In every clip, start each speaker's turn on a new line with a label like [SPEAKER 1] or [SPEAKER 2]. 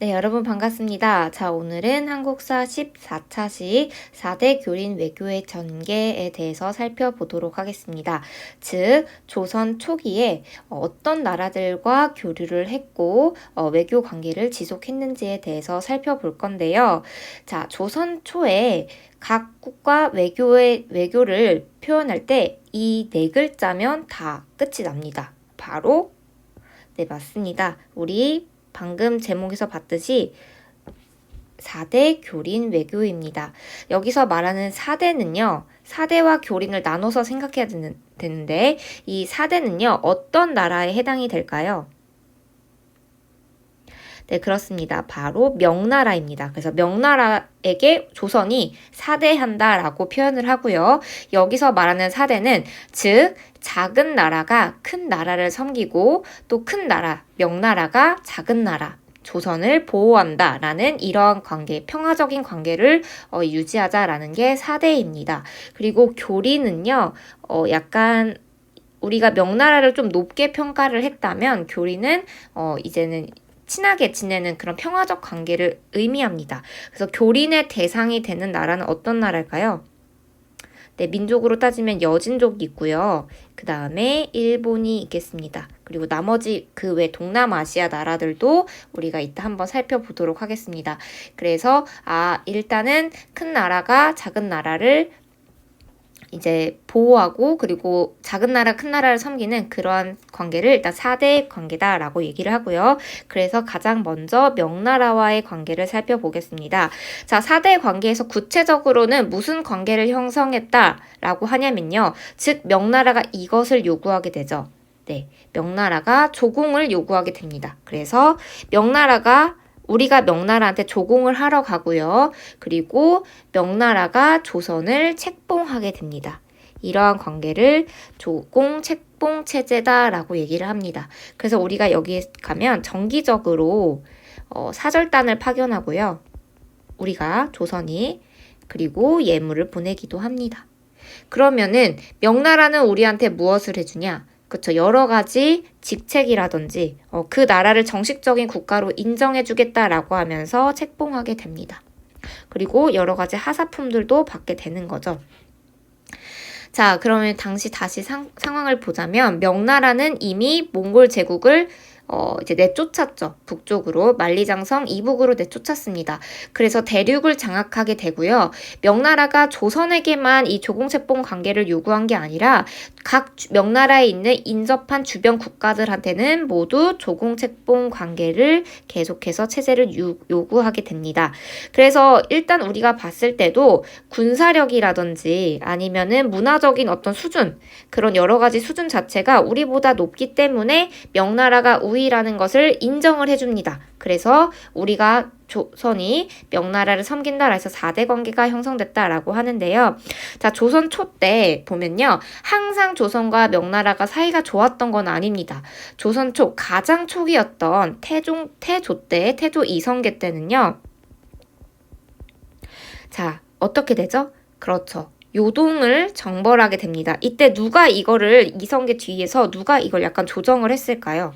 [SPEAKER 1] 네, 여러분 반갑습니다. 자, 오늘은 한국사 14차시 4대 교린 외교의 전개에 대해서 살펴보도록 하겠습니다. 즉, 조선 초기에 어떤 나라들과 교류를 했고, 어, 외교 관계를 지속했는지에 대해서 살펴볼 건데요. 자, 조선 초에 각 국가 외교의 외교를 표현할 때 이 네 글자면 다 끝이 납니다. 바로 네, 맞습니다. 우리 방금 제목에서 봤듯이 4대 교린 외교입니다. 여기서 말하는 4대는요, 4대와 교린을 나눠서 생각해야 되는, 되는데, 이 4대는요, 어떤 나라에 해당이 될까요? 네, 그렇습니다. 바로 명나라입니다. 그래서 명나라에게 조선이 사대한다라고 표현을 하고요. 여기서 말하는 사대는 즉 작은 나라가 큰 나라를 섬기고 또 큰 나라, 명나라가 작은 나라, 조선을 보호한다 라는 이러한 관계, 평화적인 관계를 어, 유지하자라는 게 사대입니다. 그리고 교리는요, 어, 약간 우리가 명나라를 좀 높게 평가를 했다면 교리는 어, 이제는 친하게 지내는 그런 평화적 관계를 의미합니다. 그래서 교린의 대상이 되는 나라는 어떤 나라일까요? 네, 민족으로 따지면 여진족이 있고요. 그 다음에 일본이 있겠습니다. 그리고 나머지 그 외 동남아시아 나라들도 우리가 이따 한번 살펴보도록 하겠습니다. 그래서 아 일단은 큰 나라가 작은 나라를 이제 보호하고 그리고 작은 나라 큰 나라를 섬기는 그러한 관계를 일단 4대 관계다라고 얘기를 하고요. 그래서 가장 먼저 명나라와의 관계를 살펴보겠습니다. 자, 4대 관계에서 구체적으로는 무슨 관계를 형성했다라고 하냐면요. 즉 명나라가 이것을 요구하게 되죠. 네. 명나라가 조공을 요구하게 됩니다. 그래서 명나라가 우리가 명나라한테 조공을 하러 가고요. 그리고 명나라가 조선을 책봉하게 됩니다. 이러한 관계를 조공 책봉 체제다라고 얘기를 합니다. 그래서 우리가 여기에 가면 정기적으로 어, 사절단을 파견하고요. 우리가 조선이 그리고 예물을 보내기도 합니다. 그러면은 명나라는 우리한테 무엇을 해주냐? 그쵸. 여러 가지 직책이라든지, 어, 그 나라를 정식적인 국가로 인정해주겠다라고 하면서 책봉하게 됩니다. 그리고 여러 가지 하사품들도 받게 되는 거죠. 자, 그러면 당시 다시 상, 상황을 보자면, 명나라는 이미 몽골 제국을 어, 이제 내쫓았죠. 북쪽으로 만리장성 이북으로 내쫓았습니다. 그래서 대륙을 장악하게 되고요. 명나라가 조선에게만 이 조공채봉 관계를 요구한 게 아니라 각 명나라에 있는 인접한 주변 국가들한테는 모두 조공채봉 관계를 계속해서 체제를 유, 요구하게 됩니다. 그래서 일단 우리가 봤을 때도 군사력이라든지 아니면은 문화적인 어떤 수준 그런 여러 가지 수준 자체가 우리보다 높기 때문에 명나라가 우위 우위라는 것을 인정을 해줍니다. 그래서 우리가 조선이 명나라를 섬긴다라 해서 4대 관계가 형성됐다라고 하는데요. 자, 조선 초때 보면요. 항상 조선과 명나라가 사이가 좋았던 건 아닙니다. 조선 초 가장 초기였던 태종, 태조 때, 태조 이성계 때는요. 자, 어떻게 되죠? 그렇죠. 요동을 정벌하게 됩니다. 이때 누가 이거를 이성계 뒤에서 누가 이걸 약간 조정을 했을까요?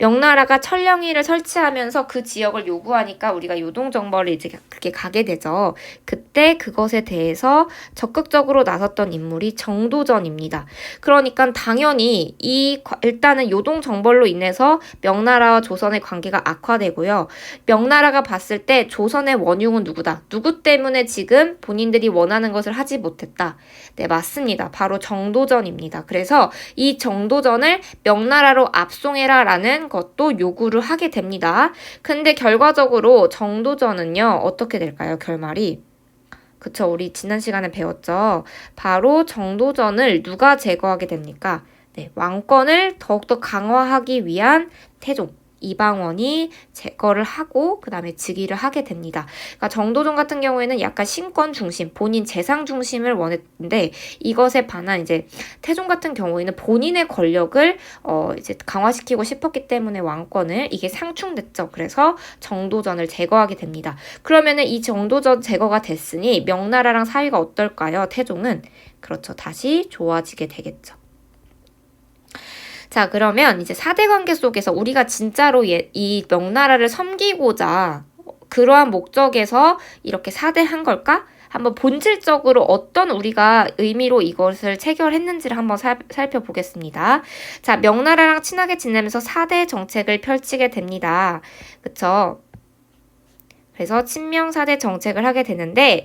[SPEAKER 1] 명나라가 철령이를 설치하면서 그 지역을 요구하니까 우리가 요동정벌을 이제 그게 가게 되죠. 그때 그것에 대해서 적극적으로 나섰던 인물이 정도전입니다. 그러니까 당연히 이 일단은 요동정벌로 인해서 명나라와 조선의 관계가 악화되고요. 명나라가 봤을 때 조선의 원흉은 누구다? 누구 때문에 지금 본인들이 원하는 것을 하지 못했다? 네, 맞습니다. 바로 정도전입니다. 그래서 이 정도전을 명나라로 압송해라라는 것도 요구를 하게 됩니다. 근데 결과적으로 정도전은요, 어떻게 될까요? 결말이. 그쵸, 우리 지난 시간에 배웠죠. 바로 정도전을 누가 제거하게 됩니까? 네, 왕권을 더욱더 강화하기 위한 태종. 이방원이 제거를 하고 그 다음에 즉위를 하게 됩니다. 그러니까 정도전 같은 경우에는 약간 신권 중심, 본인 재상 중심을 원했는데 이것에 반한 이제 태종 같은 경우에는 본인의 권력을 어 이제 강화시키고 싶었기 때문에 왕권을 이게 상충됐죠. 그래서 정도전을 제거하게 됩니다. 그러면은 이 정도전 제거가 됐으니 명나라랑 사이가 어떨까요? 태종은 그렇죠. 다시 좋아지게 되겠죠. 자, 그러면 이제 4대 관계 속에서 우리가 진짜로 예- 이 명나라를 섬기고자 그러한 목적에서 이렇게 4대 한 걸까? 한번 본질적으로 어떤 우리가 의미로 이것을 체결했는지를 한번 살, 살펴보겠습니다. 자, 명나라랑 친하게 지내면서 4대 정책을 펼치게 됩니다. 그쵸? 그래서 친명 4대 정책을 하게 되는데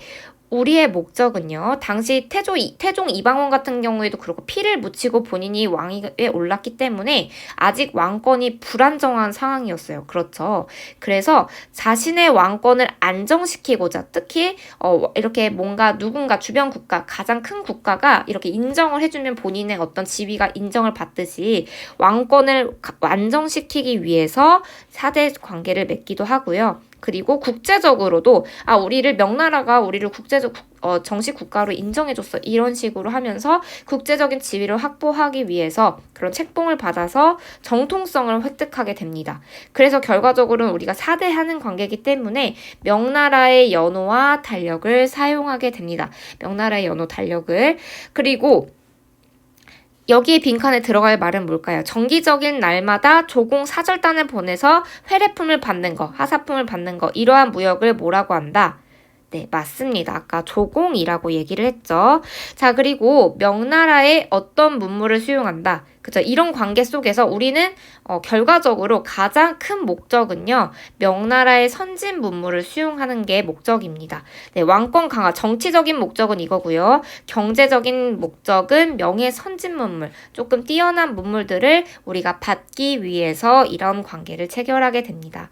[SPEAKER 1] 우리의 목적은요. 당시 태조, 이- 태종 이방원 같은 경우에도 그렇고 피를 묻히고 본인이 왕위에 올랐기 때문에 아직 왕권이 불안정한 상황이었어요. 그렇죠. 그래서 자신의 왕권을 안정시키고자 특히 어, 이렇게 뭔가 누군가 주변 국가 가장 큰 국가가 이렇게 인정을 해주면 본인의 어떤 지위가 인정을 받듯이 왕권을 가- 안정시키기 위해서 사대 관계를 맺기도 하고요. 그리고 국제적으로도 아 우리를 명나라가 우리를 국제적 국- 어, 정식 국가로 인정해줬어 이런 식으로 하면서 국제적인 지위를 확보하기 위해서 그런 책봉을 받아서 정통성을 획득하게 됩니다. 그래서 결과적으로는 우리가 사대하는 관계이기 때문에 명나라의 연호와 달력을 사용하게 됩니다. 명나라의 연호 달력을 그리고 여기에 빈칸에 들어갈 말은 뭘까요? 정기적인 날마다 조공 사절단을 보내서 회례품을 받는 거, 하사품을 받는 거, 이러한 무역을 뭐라고 한다? 네, 맞습니다. 아까 조공이라고 얘기를 했죠. 자, 그리고 명나라의 어떤 문물을 수용한다. 그죠? 이런 관계 속에서 우리는 어, 결과적으로 가장 큰 목적은요, 명나라의 선진 문물을 수용하는 게 목적입니다. 네, 왕권 강화, 정치적인 목적은 이거고요. 경제적인 목적은 명예 선진 문물, 조금 뛰어난 문물들을 우리가 받기 위해서 이런 관계를 체결하게 됩니다.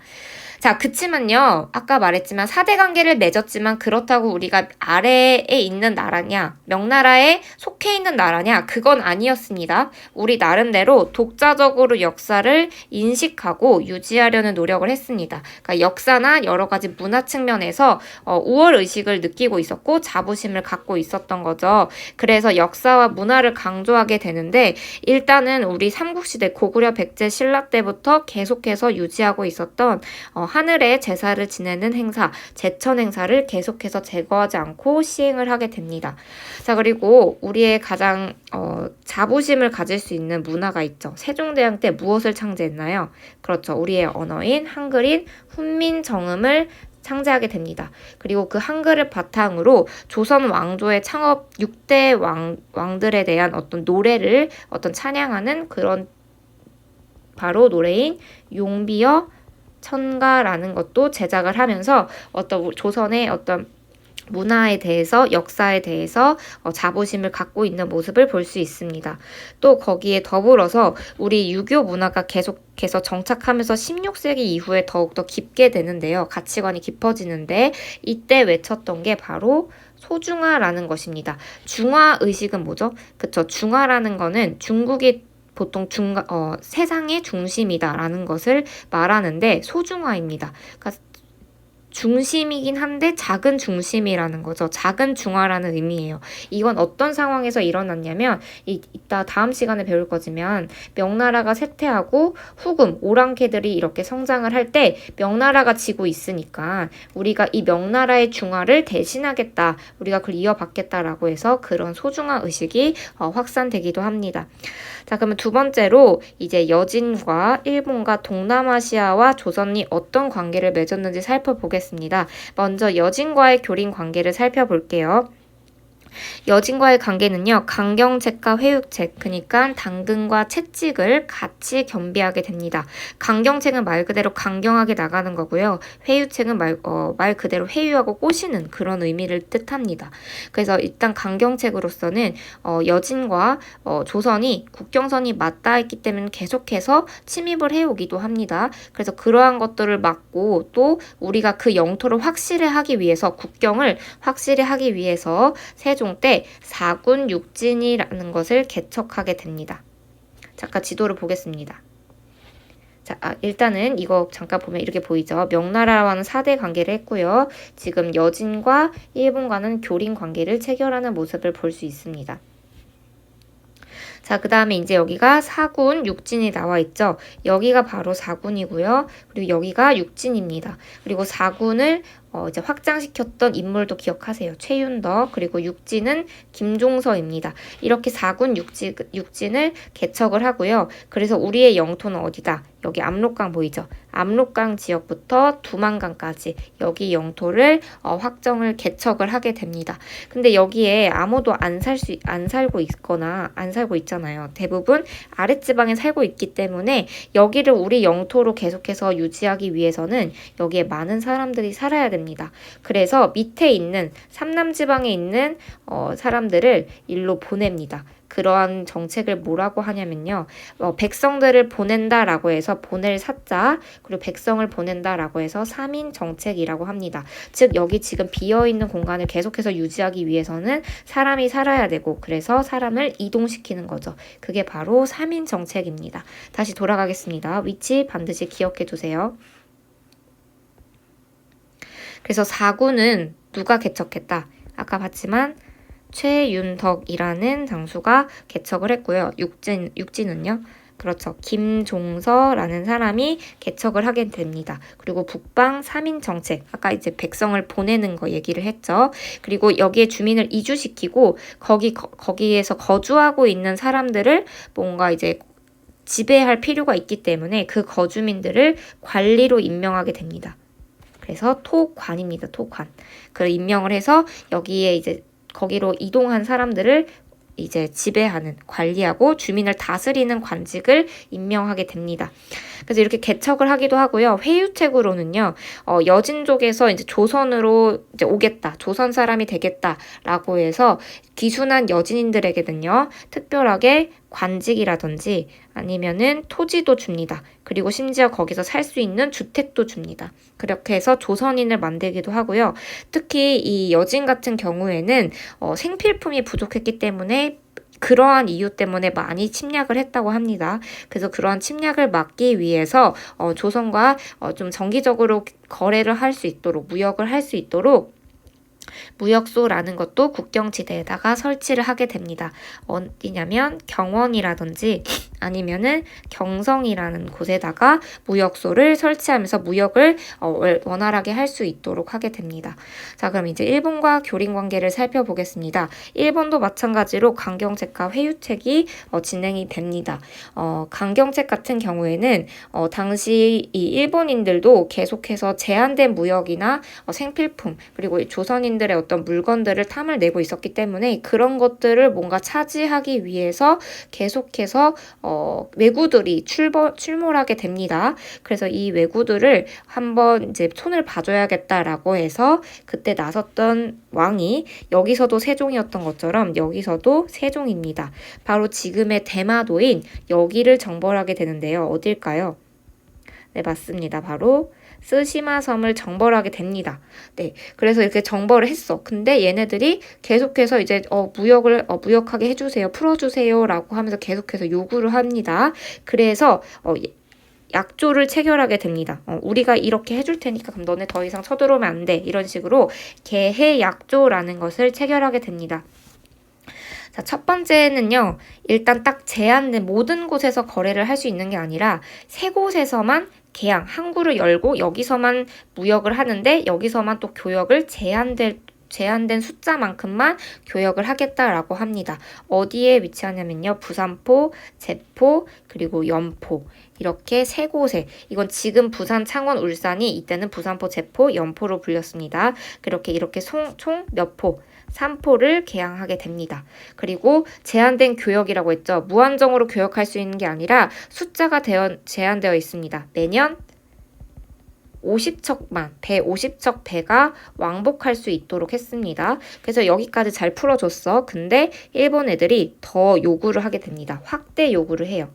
[SPEAKER 1] 자, 그치만요, 아까 말했지만 사대 관계를 맺었지만 그렇다고 우리가 아래에 있는 나라냐, 명나라에 속해 있는 나라냐, 그건 아니었습니다. 우리 나름대로 독자적으로 역사를 인식하고 유지하려는 노력을 했습니다. 그러니까 역사나 여러 가지 문화 측면에서 어, 우월 의식을 느끼고 있었고 자부심을 갖고 있었던 거죠. 그래서 역사와 문화를 강조하게 되는데 일단은 우리 삼국시대 고구려 백제 신라 때부터 계속해서 유지하고 있었던 어, 하늘의 제사를 지내는 행사, 제천 행사를 계속해서 제거하지 않고 시행을 하게 됩니다. 자, 그리고 우리의 가장 어, 자부심을 가질 수 있는 문화가 있죠. 세종대왕 때 무엇을 창제했나요? 그렇죠. 우리의 언어인 한글인 훈민정음을 창제하게 됩니다. 그리고 그 한글을 바탕으로 조선 왕조의 창업 6대 왕, 왕들에 대한 어떤 노래를 어떤 찬양하는 그런 바로 노래인 용비어 천가라는 것도 제작을 하면서 어떤 조선의 어떤 문화에 대해서 역사에 대해서 어, 자부심을 갖고 있는 모습을 볼 수 있습니다. 또 거기에 더불어서 우리 유교 문화가 계속해서 정착하면서 16세기 이후에 더욱더 깊게 되는데요. 가치관이 깊어지는데 이때 외쳤던 게 바로 소중화라는 것입니다. 중화 의식은 뭐죠? 그쵸. 중화라는 거는 중국이 보통 중, 어, 세상의 중심이다라는 것을 말하는데 소중화입니다. 그러니까 중심이긴 한데 작은 중심이라는 거죠. 작은 중화라는 의미예요. 이건 어떤 상황에서 일어났냐면 이, 이따 다음 시간에 배울 거지만 명나라가 쇠퇴하고 후금 오랑캐들이 이렇게 성장을 할 때 명나라가 지고 있으니까 우리가 이 명나라의 중화를 대신하겠다. 우리가 그걸 이어받겠다라고 해서 그런 소중화 의식이 어, 확산되기도 합니다. 자, 그러면 두 번째로 이제 여진과 일본과 동남아시아와 조선이 어떤 관계를 맺었는지 살펴보겠습니다. 먼저 여진과의 교린 관계를 살펴볼게요. 여진과의 관계는요, 강경책과 회육책, 그러니까 당근과 채찍을 같이 겸비하게 됩니다. 강경책은 말 그대로 강경하게 나가는 거고요. 회유책은 말, 어, 말 그대로 회유하고 꼬시는 그런 의미를 뜻합니다. 그래서 일단 강경책으로서는 어, 여진과 어, 조선이 국경선이 맞닿아 있기 때문에 계속해서 침입을 해오기도 합니다. 그래서 그러한 것들을 막고 또 우리가 그 영토를 확실히 하기 위해서 국경을 확실히 하기 위해서 세 종때 사군 육진이라는 것을 개척하게 됩니다. 잠깐 지도를 보겠습니다. 자, 아, 일단은 이거 잠깐 보면 이렇게 보이죠. 명나라와는 4대 관계를 했고요. 지금 여진과 일본과는 교린 관계를 체결하는 모습을 볼 수 있습니다. 자, 그 다음에 이제 여기가 사군 육진이 나와 있죠. 여기가 바로 사군이고요. 그리고 여기가 육진입니다. 그리고 사군을 어, 이제 확장시켰던 인물도 기억하세요. 최윤덕 그리고 육진은 김종서입니다. 이렇게 사군 육지, 육진을 개척을 하고요. 그래서 우리의 영토는 어디다? 여기 압록강 보이죠? 압록강 지역부터 두만강까지 여기 영토를 어, 확정을 개척을 하게 됩니다. 근데 여기에 아무도 안 살 수 안 살고 있거나 안 살고 있잖아요. 대부분 아랫지방에 살고 있기 때문에 여기를 우리 영토로 계속해서 유지하기 위해서는 여기에 많은 사람들이 살아야 됩니다. 그래서 밑에 있는 삼남지방에 있는 어, 사람들을 일로 보냅니다. 그러한 정책을 뭐라고 하냐면요. 어, 백성들을 보낸다라고 해서 보낼 사자 그리고 백성을 보낸다라고 해서 3인 정책이라고 합니다. 즉 여기 지금 비어 있는 공간을 계속해서 유지하기 위해서는 사람이 살아야 되고 그래서 사람을 이동시키는 거죠. 그게 바로 3인 정책입니다. 다시 돌아가겠습니다. 위치 반드시 기억해 두세요. 그래서 4구는 누가 개척했다? 아까 봤지만 최윤덕이라는 장수가 개척을 했고요. 육진, 육진은요. 그렇죠. 김종서라는 사람이 개척을 하게 됩니다. 그리고 북방 3인 정책. 아까 이제 백성을 보내는 거 얘기를 했죠. 그리고 여기에 주민을 이주시키고 거기 거, 거기에서 거주하고 있는 사람들을 뭔가 이제 지배할 필요가 있기 때문에 그 거주민들을 관리로 임명하게 됩니다. 그래서 토관입니다. 토관. 그 임명을 해서 여기에 이제 거기로 이동한 사람들을 이제 지배하는, 관리하고 주민을 다스리는 관직을 임명하게 됩니다. 그래서 이렇게 개척을 하기도 하고요. 회유책으로는요, 어, 여진족에서 이제 조선으로 이제 오겠다, 조선 사람이 되겠다라고 해서 귀순한 여진인들에게는요, 특별하게 관직이라든지 아니면은 토지도 줍니다. 그리고 심지어 거기서 살 수 있는 주택도 줍니다. 그렇게 해서 조선인을 만들기도 하고요. 특히 이 여진 같은 경우에는 어, 생필품이 부족했기 때문에 그러한 이유 때문에 많이 침략을 했다고 합니다. 그래서 그러한 침략을 막기 위해서 어, 조선과 어, 좀 정기적으로 거래를 할 수 있도록 무역을 할 수 있도록 무역소라는 것도 국경지대에다가 설치를 하게 됩니다. 어디냐면 경원이라든지 아니면은 경성이라는 곳에다가 무역소를 설치하면서 무역을 어, 원활하게 할 수 있도록 하게 됩니다. 자, 그럼 이제 일본과 교린 관계를 살펴보겠습니다. 일본도 마찬가지로 강경책과 회유책이 어, 진행이 됩니다. 어, 강경책 같은 경우에는 어, 당시 이 일본인들도 계속해서 제한된 무역이나 어, 생필품 그리고 조선인들의 어떤 물건들을 탐을 내고 있었기 때문에 그런 것들을 뭔가 차지하기 위해서 계속해서 어, 왜구들이 출몰, 출몰하게 됩니다. 그래서 이 왜구들을 한번 이제 손을 봐줘야겠다라고 해서 그때 나섰던 왕이 여기서도 세종이었던 것처럼 여기서도 세종입니다. 바로 지금의 대마도인 여기를 정벌하게 되는데요. 어딜까요? 네, 맞습니다. 바로 스시마 섬을 정벌하게 됩니다. 네. 그래서 이렇게 정벌을 했어. 근데 얘네들이 계속해서 이제 어, 무역을 어, 무역하게 해주세요. 풀어주세요라고 하면서 계속해서 요구를 합니다. 그래서 어, 약조를 체결하게 됩니다. 어, 우리가 이렇게 해줄 테니까 그럼 너네 더 이상 쳐들어오면 안 돼. 이런 식으로 개해 약조라는 것을 체결하게 됩니다. 자, 첫 번째는요, 일단 딱 제한된 모든 곳에서 거래를 할 수 있는 게 아니라 세 곳에서만 개항, 항구를 열고 여기서만 무역을 하는데 여기서만 또 교역을 제한될 제한된 숫자만큼만 교역을 하겠다라고 합니다. 어디에 위치하냐면요. 부산포, 제포, 그리고 연포. 이렇게 세 곳에 이건 지금 부산, 창원, 울산이 이때는 부산포, 제포, 연포로 불렸습니다. 그렇게 이렇게 총 몇 포? 3포를 개항하게 됩니다. 그리고 제한된 교역이라고 했죠. 무한정으로 교역할 수 있는 게 아니라 숫자가 되어, 제한되어 있습니다. 매년 50척만, 배 50척 배가 왕복할 수 있도록 했습니다. 그래서 여기까지 잘 풀어줬어. 근데 일본 애들이 더 요구를 하게 됩니다. 확대 요구를 해요.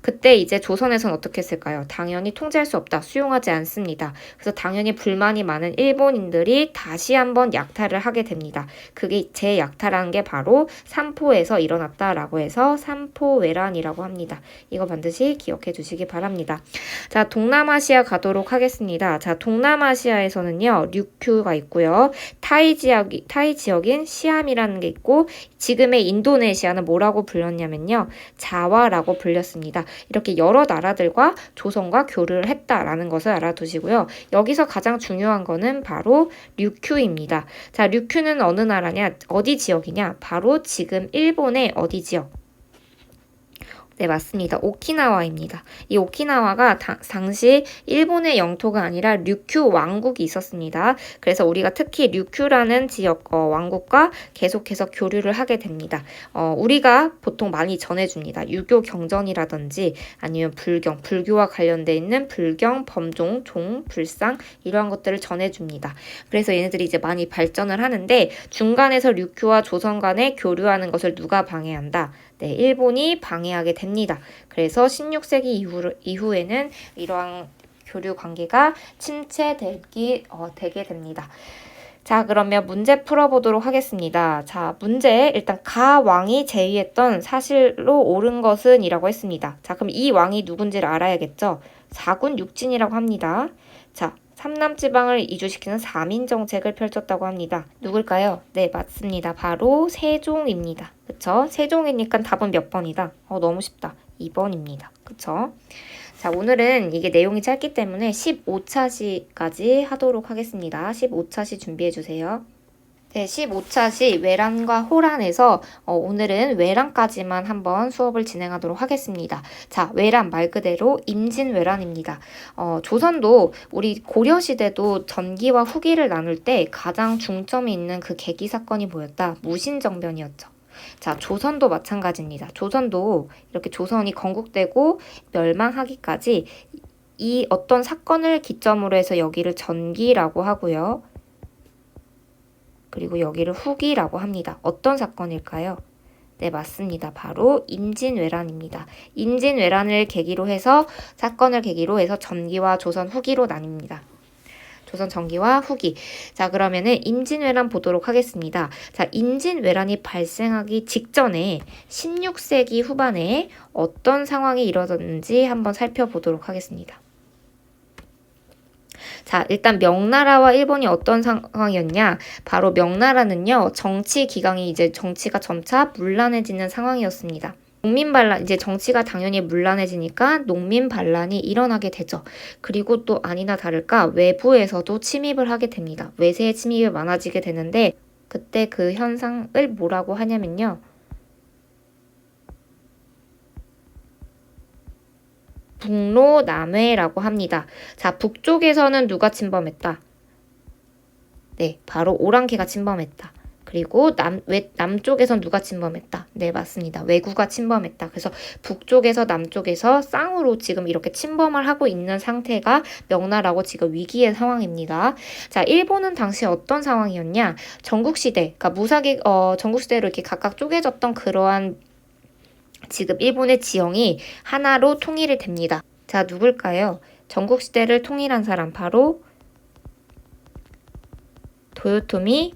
[SPEAKER 1] 그때 이제 조선에선 어떻게 했을까요? 당연히 통제할 수 없다. 수용하지 않습니다. 그래서 당연히 불만이 많은 일본인들이 다시 한번 약탈을 하게 됩니다. 그게 제 약탈한 게 바로 삼포에서 일어났다라고 해서 삼포외란이라고 합니다. 이거 반드시 기억해 주시기 바랍니다. 자, 동남아시아 가도록 하겠습니다. 자, 동남아시아에서는요, 류큐가 있고요. 타이 지역, 타이 지역인 시암이라는 게 있고, 지금의 인도네시아는 뭐라고 불렸냐면요. 자와라고 불렸습니다. 이렇게 여러 나라들과 조선과 교류를 했다라는 것을 알아두시고요. 여기서 가장 중요한 거는 바로 류큐입니다. 자, 류큐는 어느 나라냐? 어디 지역이냐? 바로 지금 일본의 어디 지역? 네, 맞습니다. 오키나와입니다. 이 오키나와가 다, 당시 일본의 영토가 아니라 류큐 왕국이 있었습니다. 그래서 우리가 특히 류큐라는 지역 어, 왕국과 계속해서 교류를 하게 됩니다. 어, 우리가 보통 많이 전해줍니다. 유교 경전이라든지 아니면 불경, 불교와 관련돼 있는 불경, 범종, 종, 불상 이러한 것들을 전해줍니다. 그래서 얘네들이 이제 많이 발전을 하는데 중간에서 류큐와 조선 간에 교류하는 것을 누가 방해한다? 네, 일본이 방해하게 됩니다. 그래서 16세기 이후, 이후에는 이러한 교류 관계가 침체되기 어, 되게 됩니다. 자, 그러면 문제 풀어보도록 하겠습니다. 자, 문제 일단 가 왕이 제위했던 사실로 옳은 것은 이라고 했습니다. 자, 그럼 이 왕이 누군지를 알아야겠죠? 사군 육진이라고 합니다. 자, 삼남 지방을 이주시키는 3인 정책을 펼쳤다고 합니다. 누굴까요? 네, 맞습니다. 바로 세종입니다. 그쵸? 세종이니까 답은 몇 번이다? 어, 너무 쉽다. 2번입니다. 그쵸? 자, 오늘은 이게 내용이 짧기 때문에 15차시까지 하도록 하겠습니다. 15차시 준비해 주세요. 네, 15차 시 외란과 호란에서 어, 오늘은 외란까지만 한번 수업을 진행하도록 하겠습니다. 자, 외란 말 그대로 임진왜란입니다. 어, 조선도 우리 고려시대도 전기와 후기를 나눌 때 가장 중점이 있는 그 계기 사건이 뭐였다? 무신정변이었죠. 자, 조선도 마찬가지입니다. 조선도 이렇게 조선이 건국되고 멸망하기까지 이 어떤 사건을 기점으로 해서 여기를 전기라고 하고요. 그리고 여기를 후기라고 합니다. 어떤 사건일까요? 네, 맞습니다. 바로 임진왜란입니다. 임진왜란을 계기로 해서 사건을 계기로 해서 전기와 조선 후기로 나뉩니다. 조선 전기와 후기. 자, 그러면은 임진왜란 보도록 하겠습니다. 자, 임진왜란이 발생하기 직전에 16세기 후반에 어떤 상황이 일어났는지 한번 살펴보도록 하겠습니다. 자, 일단 명나라와 일본이 어떤 상황이었냐? 바로 명나라는요, 정치 기강이 이제 정치가 점차 문란해지는 상황이었습니다. 농민 반란, 이제 정치가 당연히 문란해지니까 농민 반란이 일어나게 되죠. 그리고 또 아니나 다를까 외부에서도 침입을 하게 됩니다. 외세의 침입이 많아지게 되는데 그때 그 현상을 뭐라고 하냐면요. 북로 남해라고 합니다. 자, 북쪽에서는 누가 침범했다? 네, 바로 오랑캐가 침범했다. 그리고 남, 외, 남쪽에선 누가 침범했다? 네, 맞습니다. 왜구가 침범했다. 그래서 북쪽에서 남쪽에서 쌍으로 지금 이렇게 침범을 하고 있는 상태가 명나라고 지금 위기의 상황입니다. 자, 일본은 당시 어떤 상황이었냐? 전국시대, 그러니까 무사기, 어, 전국시대로 이렇게 각각 쪼개졌던 그러한 지금 일본의 지형이 하나로 통일이 됩니다. 자, 누굴까요? 전국시대를 통일한 사람 바로 도요토미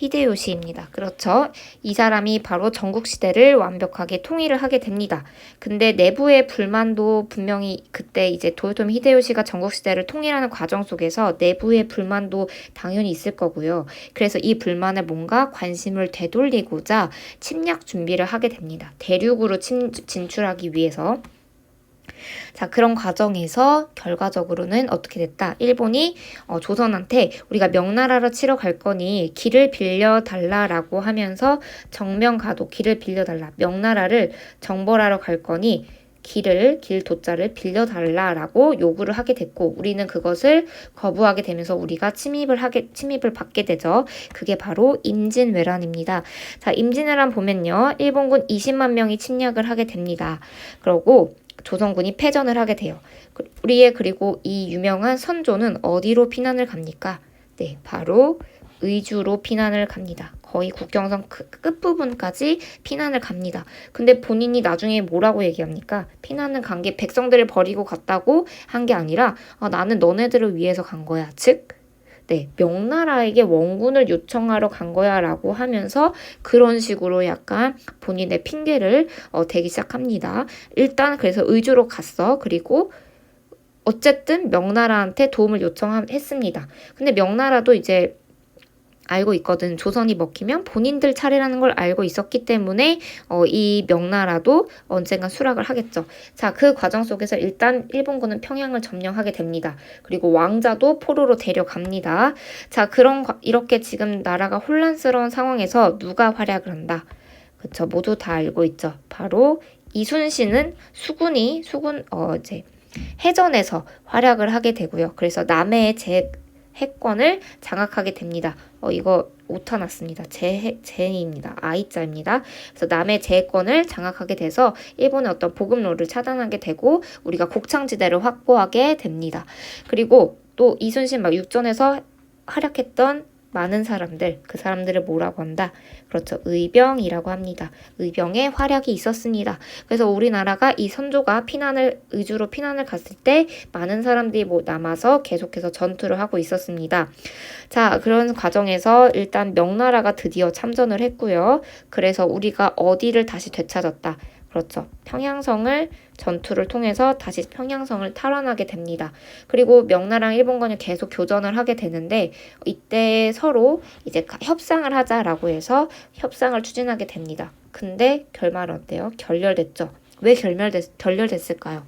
[SPEAKER 1] 히데요시입니다. 그렇죠. 이 사람이 바로 전국 시대를 완벽하게 통일을 하게 됩니다. 근데 내부의 불만도 분명히 그때 이제 도요토미 히데요시가 전국 시대를 통일하는 과정 속에서 내부의 불만도 당연히 있을 거고요. 그래서 이 불만에 뭔가 관심을 되돌리고자 침략 준비를 하게 됩니다. 대륙으로 침, 진출하기 위해서. 자, 그런 과정에서 결과적으로는 어떻게 됐다? 일본이 어, 조선한테 우리가 명나라로 치러 갈 거니 길을 빌려 달라라고 하면서 정명 가도 길을 빌려 달라. 명나라를 정벌하러 갈 거니 길을 길 도자를 빌려 달라라고 요구를 하게 됐고 우리는 그것을 거부하게 되면서 우리가 침입을 하게 침입을 받게 되죠. 그게 바로 임진왜란입니다. 자, 임진왜란 보면요. 일본군 20만 명이 침략을 하게 됩니다. 그러고 조선군이 패전을 하게 돼요. 그, 우리의 그리고 이 유명한 선조는 어디로 피난을 갑니까? 네, 바로 의주로 피난을 갑니다. 거의 국경선 끝부분까지 피난을 갑니다. 근데 본인이 나중에 뭐라고 얘기합니까? 피난을 간게 백성들을 버리고 갔다고 한 게 아니라 아, 나는 너네들을 위해서 간 거야. 즉 네, 명나라에게 원군을 요청하러 간 거야 라고 하면서 그런 식으로 약간 본인의 핑계를 어, 대기 시작합니다. 일단 그래서 의주로 갔어. 그리고 어쨌든 명나라한테 도움을 요청했습니다. 근데 명나라도 이제 알고 있거든. 조선이 먹히면 본인들 차례라는 걸 알고 있었기 때문에 어, 이 명나라도 언젠가 수락을 하겠죠. 자, 그 과정 속에서 일단 일본군은 평양을 점령하게 됩니다. 그리고 왕자도 포로로 데려갑니다. 자, 그런 과- 이렇게 지금 나라가 혼란스러운 상황에서 누가 활약을 한다. 그쵸 모두 다 알고 있죠. 바로 이순신은 수군이 수군 어 이제 해전에서 활약을 하게 되고요. 그래서 남해의 제 해권을 장악하게 됩니다. 어 이거 오타 났습니다. 제 제입니다. 아이자입니다. 그래서 남의 제해권을 장악하게 돼서 일본의 어떤 보급로를 차단하게 되고 우리가 곡창지대를 확보하게 됩니다. 그리고 또 이순신 막 육전에서 활약했던 많은 사람들, 그 사람들을 뭐라고 한다? 그렇죠. 의병이라고 합니다. 의병의 활약이 있었습니다. 그래서 우리나라가 이 선조가 피난을, 의주로 피난을 갔을 때 많은 사람들이 뭐 남아서 계속해서 전투를 하고 있었습니다. 자, 그런 과정에서 일단 명나라가 드디어 참전을 했고요. 그래서 우리가 어디를 다시 되찾았다. 그렇죠. 평양성을 전투를 통해서 다시 평양성을 탈환하게 됩니다. 그리고 명나라랑 일본군이 계속 교전을 하게 되는데 이때 서로 이제 가- 협상을 하자라고 해서 협상을 추진하게 됩니다. 근데 결말은 어때요? 결렬됐죠. 왜 결렬됐, 결렬됐을까요?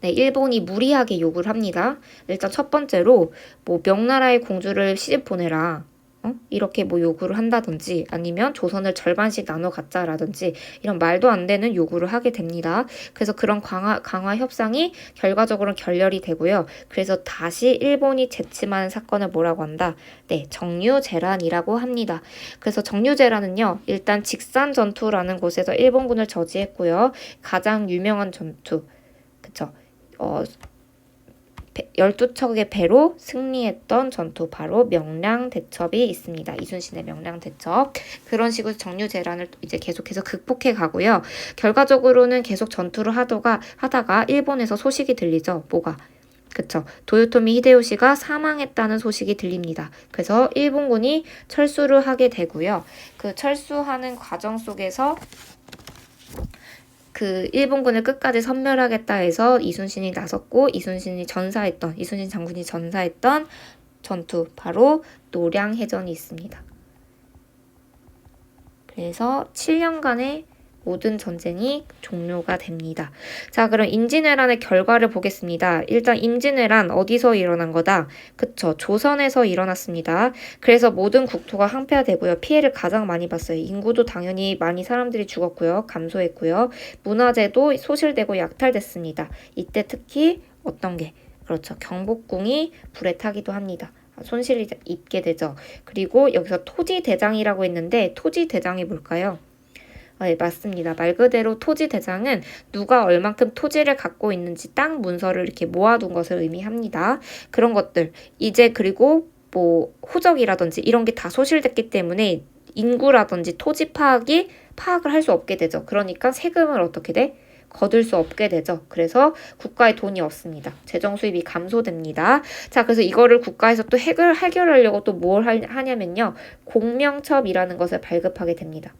[SPEAKER 1] 네, 일본이 무리하게 요구를 합니다. 일단 첫 번째로 뭐 명나라의 공주를 시집 보내라. 어? 이렇게 뭐 요구를 한다든지 아니면 조선을 절반씩 나눠 갖자라든지 이런 말도 안 되는 요구를 하게 됩니다. 그래서 그런 강화, 강화 협상이 결과적으로 결렬이 되고요. 그래서 다시 일본이 제침하는 사건을 뭐라고 한다? 네, 정유재란이라고 합니다. 그래서 정유재란은요, 일단 직산 전투라는 곳에서 일본군을 저지했고요. 가장 유명한 전투, 그쵸? 어, 12척의 배로 승리했던 전투 바로 명량 대첩이 있습니다. 이순신의 명량 대첩. 그런 식으로 정유 재란을 이제 계속해서 극복해 가고요. 결과적으로는 계속 전투를 하다가 하다가 일본에서 소식이 들리죠. 뭐가? 그쵸. 도요토미 히데요시가 사망했다는 소식이 들립니다. 그래서 일본군이 철수를 하게 되고요. 그 철수하는 과정 속에서 그 일본군을 끝까지 섬멸하겠다 해서 이순신이 나섰고 이순신이 전사했던 이순신 장군이 전사했던 전투 바로 노량해전이 있습니다. 그래서 7년간의 모든 전쟁이 종료가 됩니다. 자, 그럼 임진왜란의 결과를 보겠습니다. 일단 임진왜란 어디서 일어난 거다? 그쵸, 조선에서 일어났습니다. 그래서 모든 국토가 항폐화되고요. 피해를 가장 많이 봤어요. 인구도 당연히 많이 사람들이 죽었고요. 감소했고요. 문화재도 소실되고 약탈됐습니다. 이때 특히 어떤 게? 그렇죠. 경복궁이 불에 타기도 합니다. 손실이 입게 되죠. 그리고 여기서 토지 대장이라고 했는데 토지 대장이 뭘까요? 아, 네, 맞습니다. 말 그대로 토지 대장은 누가 얼만큼 토지를 갖고 있는지 땅 문서를 이렇게 모아둔 것을 의미합니다. 그런 것들 이제 그리고 뭐 호적이라든지 이런 게 다 소실됐기 때문에 인구라든지 토지 파악이 파악을 할 수 없게 되죠. 그러니까 세금을 어떻게 돼? 거둘 수 없게 되죠. 그래서 국가에 돈이 없습니다. 재정 수입이 감소됩니다. 자, 그래서 이거를 국가에서 또 해결, 해결하려고 또 뭘 하냐면요. 공명첩이라는 것을 발급하게 됩니다.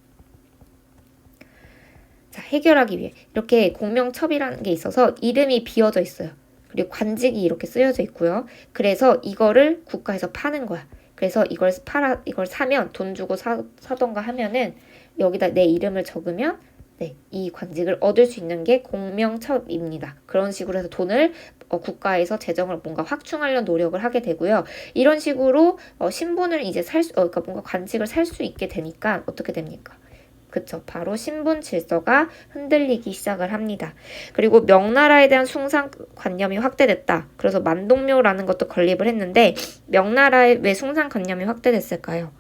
[SPEAKER 1] 자, 해결하기 위해 이렇게 공명첩이라는 게 있어서 이름이 비어져 있어요. 그리고 관직이 이렇게 쓰여져 있고요. 그래서 이거를 국가에서 파는 거야. 그래서 이걸 팔아 이걸 사면 돈 주고 사, 사던가 하면은 여기다 내 이름을 적으면 네, 이 관직을 얻을 수 있는 게 공명첩입니다. 그런 식으로 해서 돈을 어, 국가에서 재정을 뭔가 확충하려는 노력을 하게 되고요. 이런 식으로 어, 신분을 이제 살 수, 어, 그러니까 뭔가 관직을 살 수 있게 되니까 어떻게 됩니까? 그쵸. 바로 신분 질서가 흔들리기 시작을 합니다. 그리고 명나라에 대한 숭상관념이 확대됐다. 그래서 만동묘라는 것도 건립을 했는데 명나라에 왜 숭상관념이 확대됐을까요?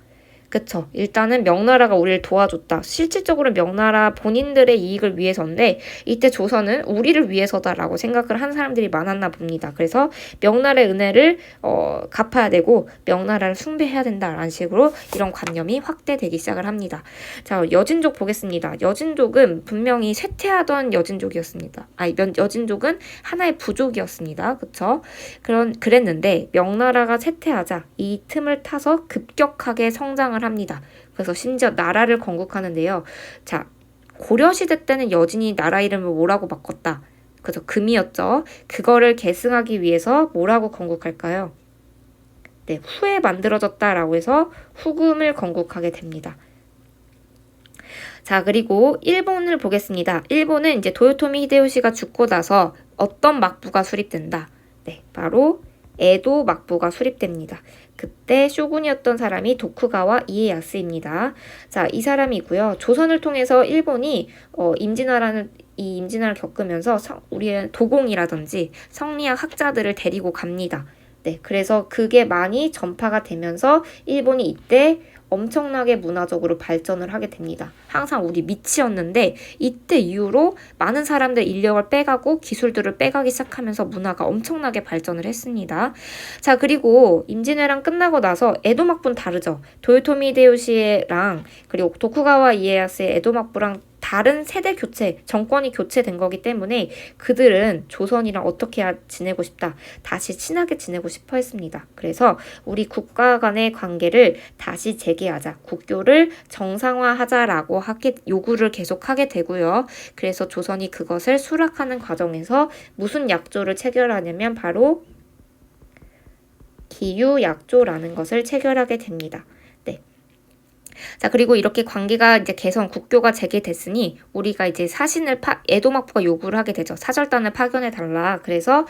[SPEAKER 1] 그쵸. 일단은 명나라가 우리를 도와줬다. 실질적으로 명나라 본인들의 이익을 위해서인데 이때 조선은 우리를 위해서다라고 생각을 한 사람들이 많았나 봅니다. 그래서 명나라의 은혜를 어, 갚아야 되고 명나라를 숭배해야 된다라는 식으로 이런 관념이 확대되기 시작을 합니다. 자, 여진족 보겠습니다. 여진족은 분명히 쇠퇴하던 여진족이었습니다. 아니, 여진족은 하나의 부족이었습니다. 그쵸? 그런, 그랬는데 명나라가 쇠퇴하자 이 틈을 타서 급격하게 성장을 합니다. 그래서 심지어 나라를 건국하는데요. 자, 고려시대 때는 여진이 나라 이름을 뭐라고 바꿨다. 그래서 금이었죠. 그거를 계승하기 위해서 뭐라고 건국할까요? 네, 후에 만들어졌다라고 해서 후금을 건국하게 됩니다. 자, 그리고 일본을 보겠습니다. 일본은 이제 도요토미 히데요시가 죽고 나서 어떤 막부가 수립된다. 네, 바로 에도 막부가 수립됩니다. 그때 쇼군이었던 사람이 도쿠가와 이에야스입니다. 자, 이 사람이고요. 조선을 통해서 일본이 어, 임진왜란을 이 임진왜란을 겪으면서 성, 우리의 도공이라든지 성리학 학자들을 데리고 갑니다. 네, 그래서 그게 많이 전파가 되면서 일본이 이때 엄청나게 문화적으로 발전을 하게 됩니다. 항상 우리 밑이었는데 이때 이후로 많은 사람들 인력을 빼가고 기술들을 빼가기 시작하면서 문화가 엄청나게 발전을 했습니다. 자 그리고 임진왜란 끝나고 나서 에도 막부는 다르죠. 도요토미 히데요시랑 그리고 도쿠가와 이에야스의 에도 막부랑 다른 세대 교체, 정권이 교체된 거기 때문에 그들은 조선이랑 어떻게 하- 지내고 싶다, 다시 친하게 지내고 싶어 했습니다. 그래서 우리 국가 간의 관계를 다시 재개하자, 국교를 정상화하자라고 하게 요구를 계속하게 되고요. 그래서 조선이 그것을 수락하는 과정에서 무슨 약조를 체결하냐면 바로 기유약조라는 것을 체결하게 됩니다. 네. 자, 그리고 이렇게 관계가 이제 개선, 국교가 재개됐으니 우리가 이제 사신을 파, 에도막부가 요구를 하게 되죠. 사절단을 파견해 달라. 그래서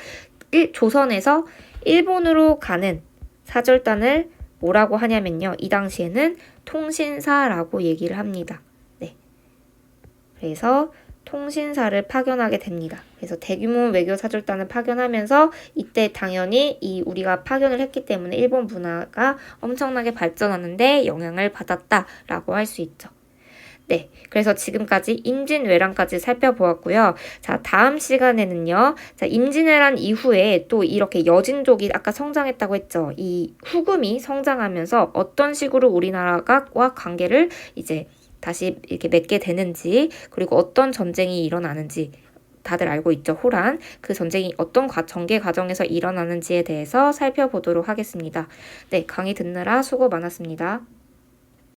[SPEAKER 1] 일, 조선에서 일본으로 가는 사절단을 뭐라고 하냐면요. 이 당시에는 통신사라고 얘기를 합니다. 네. 그래서 통신사를 파견하게 됩니다. 그래서 대규모 외교 사절단을 파견하면서 이때 당연히 이 우리가 파견을 했기 때문에 일본 문화가 엄청나게 발전하는데 영향을 받았다라고 할 수 있죠. 네. 그래서 지금까지 임진왜란까지 살펴보았고요. 자, 다음 시간에는요. 자, 임진왜란 이후에 또 이렇게 여진족이 아까 성장했다고 했죠. 이 후금이 성장하면서 어떤 식으로 우리나라가와 관계를 이제 다시 이렇게 맺게 되는지 그리고 어떤 전쟁이 일어나는지 다들 알고 있죠. 호란. 그 전쟁이 어떤 과, 전개 과정에서 일어나는지에 대해서 살펴보도록 하겠습니다. 네, 강의 듣느라 수고 많았습니다.